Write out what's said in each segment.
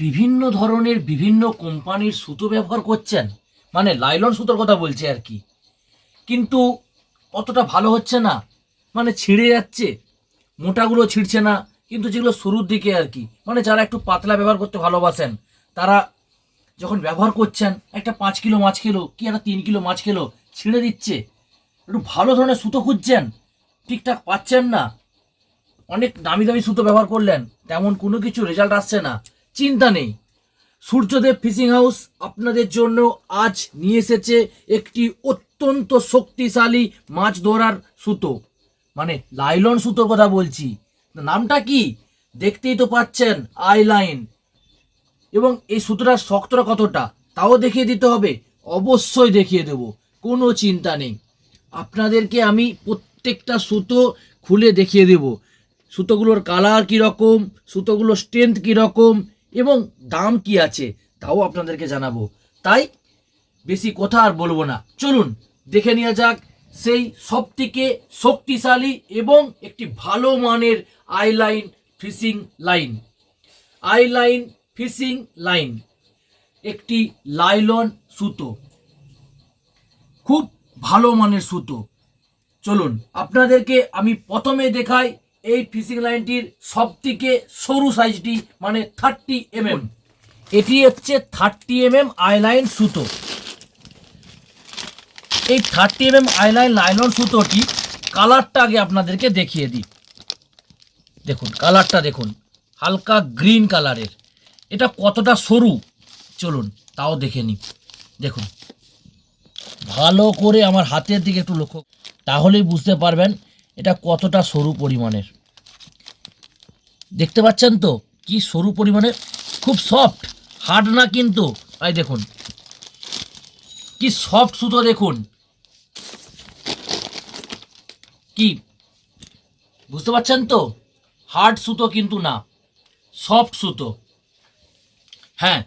বিভিন্ন ধরনের বিভিন্ন কোম্পানির সুতো ব্যবহার করছেন। মানে লাইলন সুতোর কথা বলছে আর কি। কিন্তু অতটা ভালো হচ্ছে না। মানে ছিঁড়ে যাচ্ছে। মোটাগুলো ছিঁড়ছে না। কিন্তু যেগুলো শুরুর দিকে আর কি। মানে যারা একটু পাতলা ব্যবহার করতে ভালোবাসেন, তারা যখন ব্যবহার করছেন, একটা পাঁচ কিলো মাছ খেলো, কি একটা তিন কিলো মাছ খেলো, ছিঁড়ে দিচ্ছে। একটু ভালো ধরনের সুতো খুঁজছেন, ঠিকঠাক পাচ্ছেন না। অনেক দামি দামি সুতো ব্যবহার করলেন, তেমন কোনো কিছু রেজাল্ট আসছে না। চিন্তা নেই। সূর্যদেব ফিশিং হাউস আপনাদের জন্য আজ নিয়ে এসেছে একটি অত্যন্ত শক্তিশালী মাছ ধরার সুতো। মানে লাইলন সুতোর কথা বলছি। নামটা কি? দেখতেই তো পাচ্ছেন আই লাইন এবং এই সুতোটার শক্তটা কতটা, তাও দেখিয়ে দিতে হবে। অবশ্যই দেখিয়ে দেব, কোনো চিন্তা নেই। আপনাদেরকে আমি প্রত্যেকটা সুতো খুলে দেখিয়ে দেব। সুতোগুলোর কালার কীরকম, সুতোগুলোর স্ট্রেংথ কীরকম এবং দাম কি আছে তাও আপনাদেরকে জানাব। তাই বেশি কথা আর বলব না। চলুন, দেখে নেওয়া যাক সেই সবথেকে শক্তিশালী এবং একটি ভালো মানের nylon fishing line. Nylon fishing line, একটি লাইলন সুতো। খুব ভালো মানের সুতো। চলুন, আপনাদেরকে আমি প্রথমে দেখাই এই ফিশিং লাইনটির সব থেকে সরু সাইজটি মানে থার্টি এমএম। এটি হচ্ছে থার্টি এমএম আইলাইন সুতো। এই থার্টি এমএম আইলাইন লাইলন সুতোটি কালারটা আগে আপনাদেরকে দেখিয়ে দিই। দেখুন, কালারটা দেখুন, হালকা গ্রিন কালারের। এটা কতটা সরু? চলুন, তাও দেখে নিই। দেখুন, ভালো করে আমার হাতের দিকে একটু লক্ষ্য তাহলেই বুঝতে পারবেন এটা কতটা সরু পরিমাণের? দেখতে পাচ্ছেন তো? কি সরু পরিমাণের? খুব সফট হার্ড না কিন্তু? তাই দেখুন। কি সফট সুতো দেখুন। কি? বুঝতে পারছেন তো? হার্ড সুতো কিন্তু না। সফট সুতো। হ্যাঁ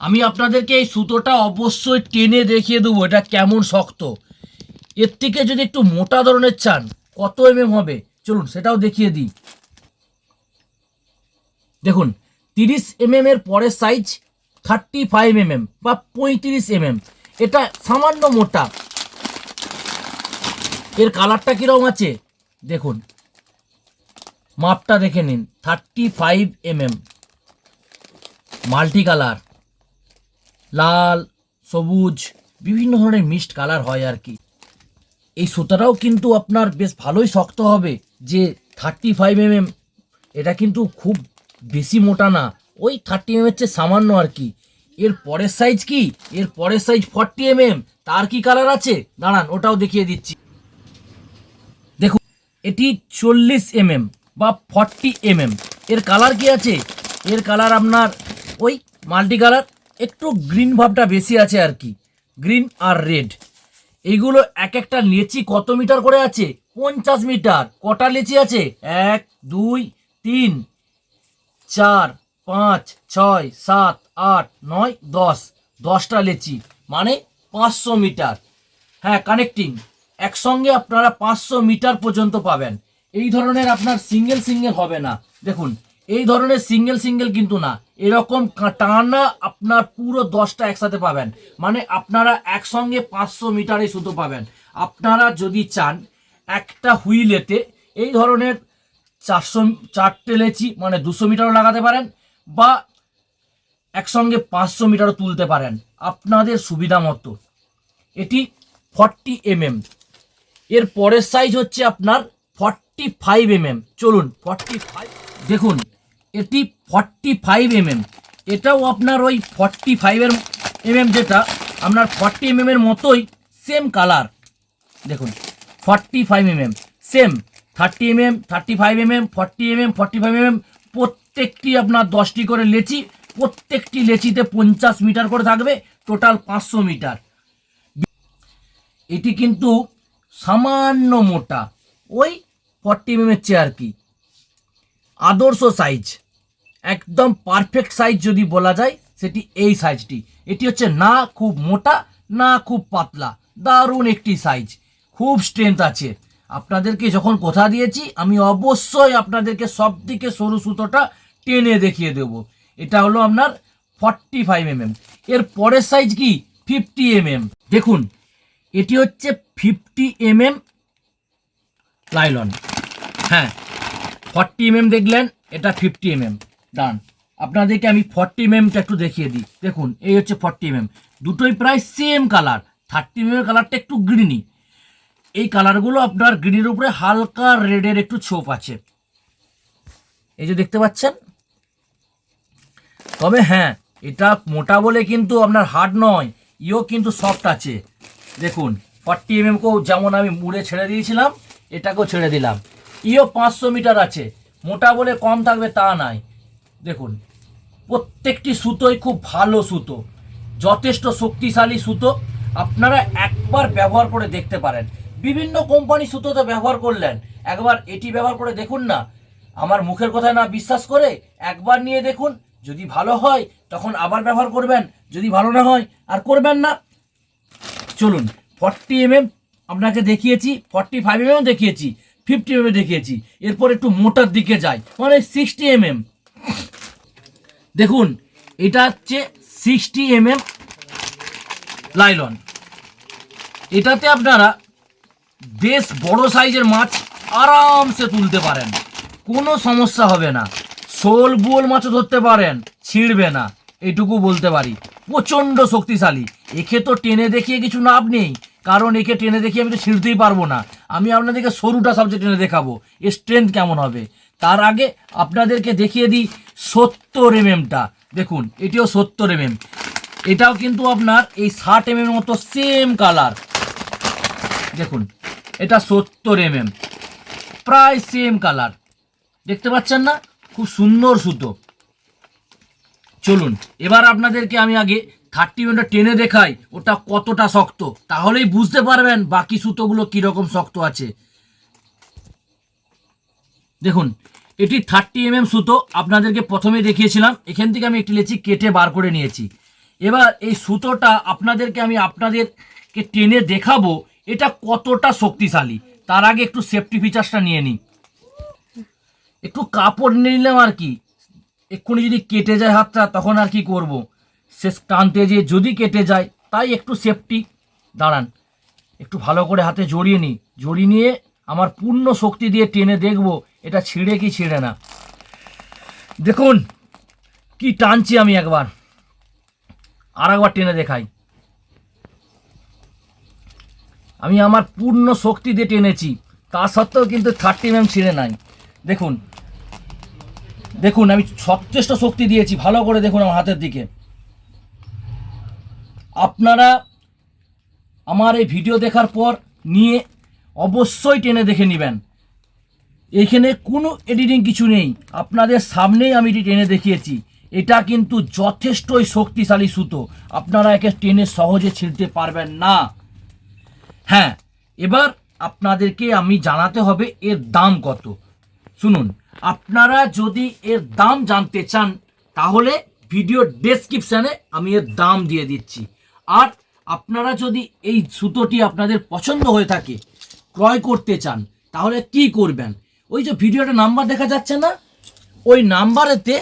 আমি আপনাদেরকে এই সুতোটা অবশ্যই টেনে দেখিয়ে দেবো, এটা কেমন শক্ত। এর থেকে যদি একটু মোটা ধরনের চান কত এমএম হবে? চলুন, সেটাও দেখিয়ে দিই। দেখুন, তিরিশ এমএম এর পরের সাইজ থার্টি ফাইভ এমএম বা পঁয়ত্রিশ এমএম এটা সামান্য মোটা। এর কালারটা কীরকম আছে? দেখুন, মাপটা দেখে নিন thirty five MM multi colour লাল, সবুজ, বিভিন্ন ধরনের মিক্সড কালার হয় আর কি। এই সুতাটাও কিন্তু আপনার বেশ ভালোই শক্ত হবে, যে থার্টি ফাইভ এমএম এটা কিন্তু খুব বেশি মোটা না। ওই থার্টি এম চেয়ে সামান্য আর কি। এর পরের সাইজ কি? এর পরের সাইজ ফর্টি এমএম তার কি কালার আছে? দাঁড়ান, ওটাও দেখিয়ে দিচ্ছি। দেখুন, এটি চল্লিশ এমএম বা ফর্টি এমএম এর কালার কি আছে? এর কালার আপনার ওই মাল্টি কালার একটু গ্রিন ভাবটা বেশি আছে আর কি। গ্রিন আর রেড এইগুলো এক একটা লেচি কত মিটার করে আছে? পঞ্চাশ মিটার। কটা লেচি আছে? এক, দুই, তিন, চার, পাঁচ, ছয়, সাত, আট, নয়, দশ। দশটা লেচি। মানে পাঁচশো মিটার। হ্যাঁ কানেক্টিং। একসঙ্গে আপনারা পাঁচশো মিটার পর্যন্ত পাবেন। এই ধরনের আপনার সিঙ্গেল সিঙ্গেল হবে না। দেখুন এই ধরনের সিঙ্গেল সিঙ্গেল কিন্তু না। এরকম টানা আপনার পুরো দশটা একসাথে পাবেন। মানে আপনারা একসঙ্গে পাঁচশো মিটারে শুধু পাবেন। আপনারা যদি চান একটা হুইলেতে এই ধরনের চারশো, চারটে লেচি মানে দুশো মিটারও লাগাতে পারেন বা একসঙ্গে পাঁচশো মিটারও তুলতে পারেন। আপনাদের সুবিধা মতো। এটি ফর্টি এমএম এর পরের সাইজ হচ্ছে আপনার ফর্টি ফাইভ এমএম চলুন ফর্টি ফাইভ দেখুন। এটি ফর্টি ফাইভ এমএম এটাও আপনার ওই ফর্টি ফাইভের এমএম যেটা, আপনার ফর্টি এমএম এর মতোই সেম কালার দেখুন forty five mm same thirty mm thirty five mm forty mm forty five mm প্রত্যেকটি আপনার দশটি করে লেচি, প্রত্যেকটি লেচিতে পঞ্চাশ মিটার করে থাকবে টোটাল পাঁচশো মিটার। এটি কিন্তু সামান্য মোটা, ওই ফর্টি এম এর চেয়ে আর কি। আদর্শ সাইজ একদম পারফেক্ট সাইজ যদি বলা যায়, সেটি এই সাইজটি এটি হচ্ছে না খুব মোটা, না খুব পাতলা। দারুণ একটি সাইজ খুব স্ট্রেংথ আছে। আপনাদেরকে যখন কথা দিয়েছি, আমি অবশ্যই আপনাদেরকে সব থেকে সরু সুতোটা টেনে দেখিয়ে দেব। এটা হলো আপনার ফর্টি ফাইভ এমএম এর পরের সাইজ কি? ফিফটি এমএম দেখুন, এটি হচ্ছে ফিফটি এমএম লাইলন হ্যাঁ ফর্টি এমএম দেখলেন, এটা ফিফটি এমএম ডান আপনাদেরকে আমি ফর্টি এমএমটা একটু দেখিয়ে দিই। দেখুন, এই হচ্ছে ফর্টি এমএম দুটোই প্রায় সেম কালার থার্টি এমএম কালারটা একটু গ্রিনি এই কালারগুলো আপনার গ্রিনের উপরে হালকা রেডের একটু ছোপ আছে। এই যে দেখতে পাচ্ছেন? তবে হ্যাঁ এটা মোটা বলে কিন্তু আপনার হার্ড নয়। ইও কিন্তু সফট আছে। দেখুন ফর্টি এমএমকেও যেমন আমি মুড়ে ছেড়ে দিয়েছিলাম, এটাকেও ছেড়ে দিলাম। ইও পাঁচশো মিটার আছে। মোটা বলে কম থাকবে তা নাই। দেখুন, প্রত্যেকটি সুতোই খুব ভালো সুতো। যথেষ্ট শক্তিশালী সুতো। আপনারা একবার ব্যবহার করে দেখতে পারেন। বিভিন্ন কোম্পানি সুতো তো ব্যবহার করলেন। একবার এটি ব্যবহার করে দেখুন না। আমার মুখের কথা না বিশ্বাস করে একবার নিয়ে দেখুন। যদি ভালো হয়, তখন আবার ব্যবহার করবেন। যদি ভালো না হয়, আর করবেন না। চলুন ফর্টি এমএম আপনাকে দেখিয়েছি ফর্টি ফাইভ এমএম দেখিয়েছি। ফিফটি এমএম দেখিয়েছি। এরপর একটু মোটার দিকে যাই। মানে সিক্সটি এমএম দেখুন, এটা হচ্ছে সিক্সটি এমএম লাইলন এটাতে আপনারা বেশ বড় সাইজের মাছ আরামসে তুলতে পারেন। কোনো সমস্যা হবে না। শোল বোল মাছও ধরতে পারেন, ছিঁড়বে না। এটুকু বলতে পারি। প্রচণ্ড শক্তিশালী। একে তো টেনে দেখিয়ে কিছু লাভ নেই। কারণ একে টেনে দেখিয়ে আমি তো ছিঁড়তেই পারব না। আমি আপনাদেরকে সরুটা সবচেয়ে টেনে দেখাবো, এর স্ট্রেংথ কেমন হবে। তার আগে আপনাদেরকে দেখিয়ে দিই সত্তর এমএমটা দেখুন, এটিও সত্তর এমএম এটাও কিন্তু আপনার এই ষাট এমএম মতো সেম কালার দেখুন, এটা সত্তর এমএম প্রায় সেম কালার দেখতে পাচ্ছেন না? খুব সুন্দর সুতো। চলুন, এবার আপনাদেরকে আমি আগে থার্টি মিনিট টেনে দেখাই ওটা কতটা শক্ত। তাহলেই বুঝতে পারবেন বাকি সুতোগুলো কীরকম শক্ত আছে। দেখুন, এটি থার্টি এম সুতো, আপনাদেরকে প্রথমে দেখিয়েছিলাম, এখান থেকে আমি একটি লেচি কেটে বার করে নিয়েছি। এবার এই সুতোটা আপনাদেরকে আমি আপনাদেরকে টেনে দেখাবো, এটা কতটা শক্তিশালী। তার আগে একটু সেফটি ফিচার্সটা নিয়ে নিই। একটু কাপড় নিলাম আর কি। এক্ষুনি যদি কেটে যায় হাতটা, তখন আর কি করব? শেষ টানতে যেয়ে যদি কেটে যায়, তাই একটু সেফটি দাঁড়ান, একটু ভালো করে হাতে জড়িয়ে নিই। জড়িয়ে নিয়ে আমার পূর্ণ শক্তি দিয়ে টেনে দেখব, এটা ছিঁড়ে কি ছিঁড়ে না। দেখুন, কি টানছি আমি একবার। আর একবার টেনে দেখাই। আমি আমার পূর্ণ শক্তি দিয়ে টেনেছি, তা সত্ত্বেও কিন্তু থার্টি এম ছিঁড়ে নাই। দেখুন দেখুন, আমি সচেষ্ট শক্তি দিয়েছি, ভালো করে দেখুন আমার হাতের দিকে। আপনারা আমার এই ভিডিও দেখার পর নিয়ে অবশ্যই টেনে দেখে নেবেন। এখানে কোনো এডিটিং কিছু নেই। আপনাদের সামনেই আমি এটি টেনে দেখিয়েছি। এটা কিন্তু যথেষ্টই শক্তিশালী সুতো। আপনারা একে টেনে সহজে ছিঁড়তে পারবেন না। হ্যাঁ এবার আপনাদেরকে আমি জানাতে হবে এর দাম কত। শুনুন, আপনারা যদি এর দাম জানতে চান, তাহলে ভিডিও ডেসক্রিপশানে আমি এর দাম দিয়ে দিচ্ছি। আর আপনারা যদি এই সুতোটি আপনাদের পছন্দ হয়ে থাকে, ক্রয় করতে চান, তাহলে কি করবেন? ওই যে ভিডিওটা নাম্বার দেখা যাচ্ছে না? ওই নাম্বারেতে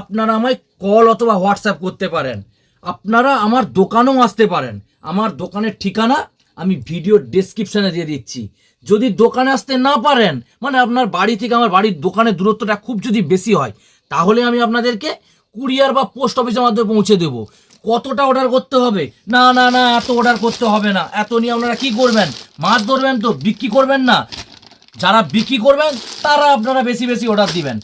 আপনারা আমায় কল অথবা হোয়াটসঅ্যাপ করতে পারেন। আপনারা আমার দোকানেও আসতে পারেন। আমার দোকানের ঠিকানা আমি ভিডিও ডেসক্রিপশানে দিয়ে দিচ্ছি। যদি দোকানে আসতে না পারেন মানে আপনার বাড়ি থেকে আমার বাড়ির দোকানের দূরত্বটা খুব যদি বেশি হয়, তাহলে আমি আপনাদেরকে কুরিয়ার বা পোস্ট অফিসের মাধ্যমে পৌঁছে দেবো। কতটা অর্ডার করতে হবে? না না না, এত অর্ডার করতে হবে না। এত নিয়ে আপনারা কি করবেন? মাছ ধরবেন তো, বিক্রি করবেন না। যারা বিক্রি করবেন, তারা আপনারা বেশি বেশি অর্ডার দিবেন।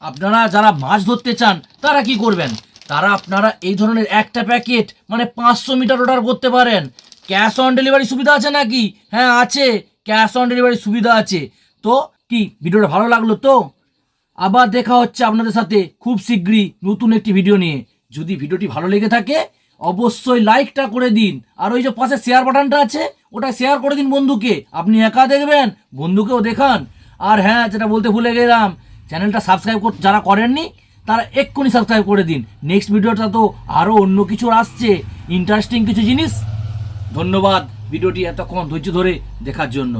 আপনারা যারা মাছ ধরতে চান, তারা কি করবেন? তারা আপনারা এই ধরনের একটা প্যাকেট মানে পাঁচশো মিটার অর্ডার করতে পারেন। ক্যাশ অন ডেলিভারি সুবিধা আছে নাকি? হ্যাঁ আছে। ক্যাশ অন ডেলিভারি সুবিধা আছে। তো কি, ভিডিওটা ভালো লাগল তো? আবার দেখা হচ্ছে আপনাদের সাথে খুব শীঘ্রই নতুন একটি ভিডিও নিয়ে। যদি ভিডিওটি ভালো লেগে থাকে, অবশ্যই লাইকটা করে দিন। আর ওই যে পাশে শেয়ার বাটনটা আছে, ওটা শেয়ার করে দিন বন্ধুকে। আপনি একা দেখবেন, বন্ধুকেও দেখান। আর হ্যাঁ যেটা বলতে ভুলে গেলাম চ্যানেলটা সাবস্ক্রাইব কর যারা করেননি, তারা এক্ষুনি সাবস্ক্রাইব করে দিন। নেক্সট ভিডিওটা তো আরও অন্য কিছু আসছে ইন্টারেস্টিং কিছু জিনিস। ধন্যবাদ ভিডিওটি এতক্ষণ ধৈর্য ধরে দেখার জন্য।